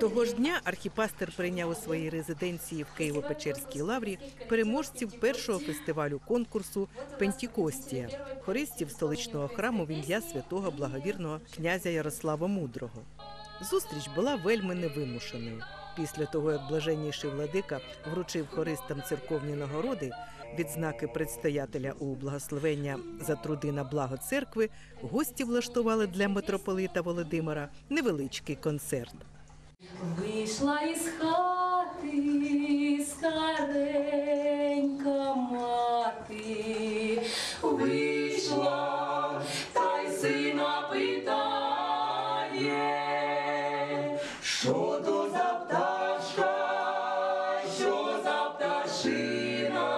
Того ж дня архіпастер прийняв у своїй резиденції в Києво-Печерській лаврі переможців першого фестивалю конкурсу Пентікостія хористів столичного храму в ім'я святого благовірного князя Ярослава Мудрого. Зустріч була вельми невимушеною. Після того, як блаженніший владика вручив хористам церковні нагороди, відзнаки предстоятеля у благословення за труди на благо церкви, гості влаштували для митрополита Володимира невеличкий концерт. Вийшла із хати старенька мати, вийшла, та й сина питає, що то за пташка, що за пташина,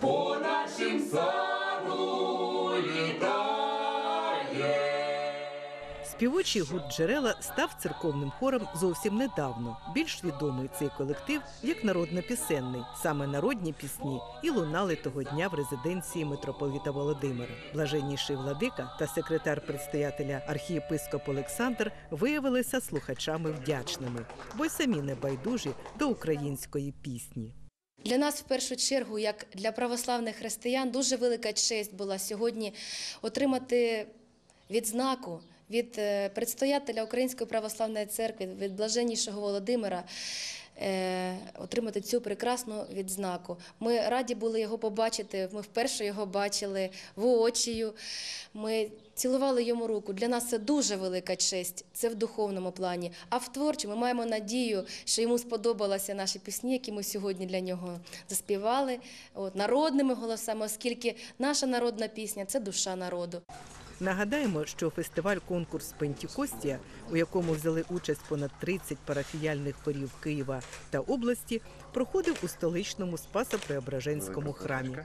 по нашім саду Співочий гурт джерела став церковним хором зовсім недавно. Більш відомий цей колектив як народно-пісенний. Саме народні пісні і лунали того дня в резиденції митрополита Володимира. Блаженніший владика та секретар предстоятеля архієпископ Олександр виявилися слухачами вдячними, бо й самі не байдужі до української пісні. Для нас в першу чергу, як для православних християн, дуже велика честь була сьогодні отримати відзнаку від е, предстоятеля Української православної церкви, від блаженнішого Володимира. е, Отримати цю прекрасну відзнаку. Ми раді були його побачити. Ми вперше його бачили воочію. Ми цілували йому руку. Для нас це дуже велика честь. Це в духовному плані. А в творчому ми маємо надію, що йому сподобалися наші пісні, які ми сьогодні для нього заспівали от, народними голосами, оскільки наша народна пісня це душа народу. Нагадаємо, що фестиваль конкурс Пентікостія, у якому взяли участь понад 30 парафіяльних хорів Києва та області, проходив у столичному Спасо-Преображенському храмі.